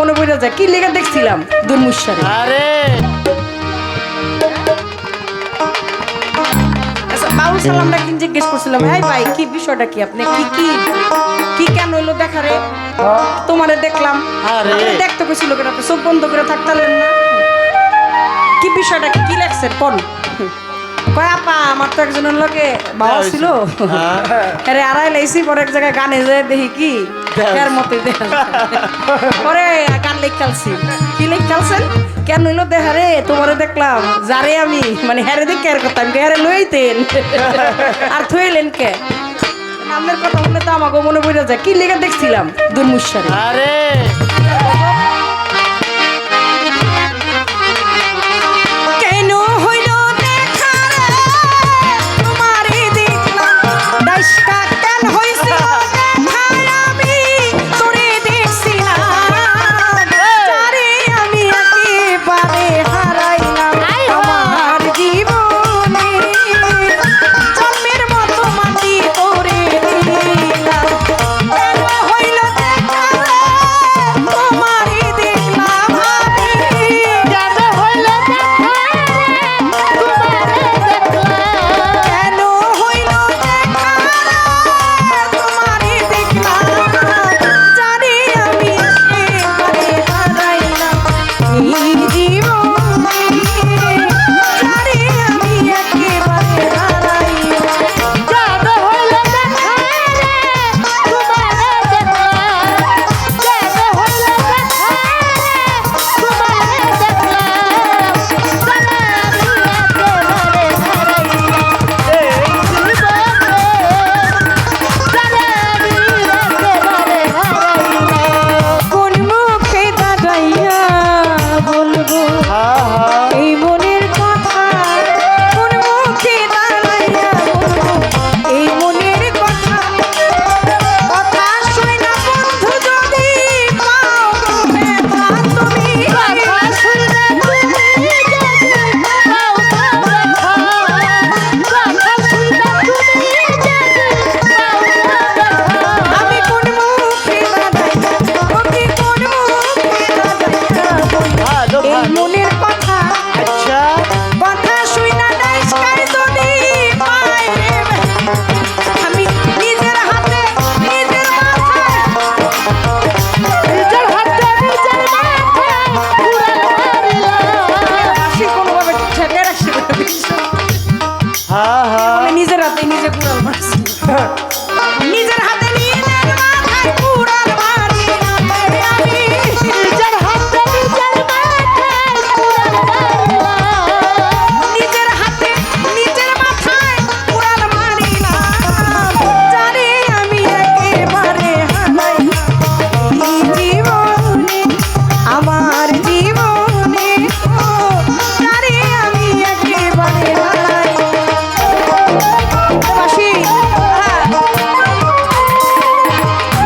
মনে পড়ে যায়। কি লেগে দেখছিলাম? দুর্মুষারে আরে। আচ্ছা কি জিজ্ঞেস করছিলাম? হ্যাঁ ভাই কি বিষয়টা কি আপনি? কি কি কি কেন হইল দেখা রে? তোমারে দেখলাম। দেখতে কইছিল কেন? আপনি চোখ বন্ধ করে থাকতালেন না? কি বিষয়টা কি লাগছে কোন? কয় আপা আমার তো একজনের লোকে বাবা ছিল। হ্যাঁ। আরে আড়াই লাইছি পরে এক জায়গায় গানে যায় দেখি কি? এর মতো দেখা যায়। পরে গান লেখ খেলছি? কি লেখ খেলছেন? কেন হইল দেখা রে তোমারে দেখলাম যারে আমি মানে হ্যারে দেখ কেয়ার করতাম হ্যারে লইতেন আর থইলেন কে? আপনার কথা বললে তো আমাকে মনে পড়ে যায়। কি লেগে দেখছিলাম? দুর্মুষারে আরে! 셋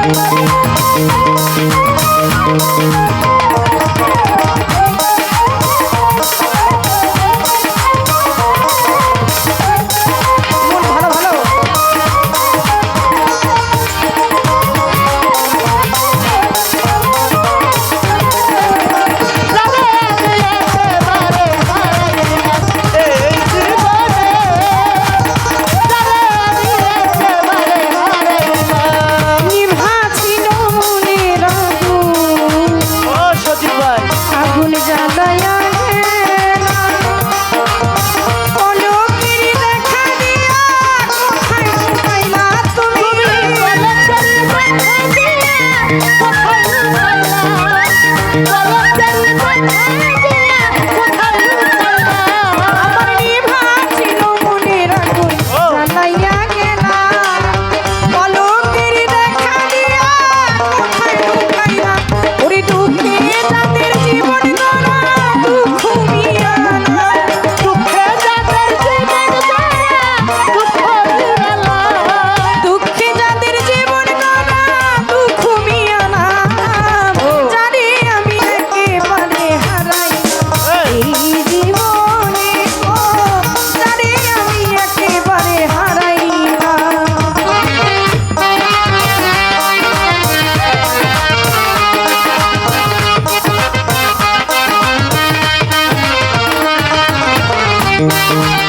Thank 啊 Música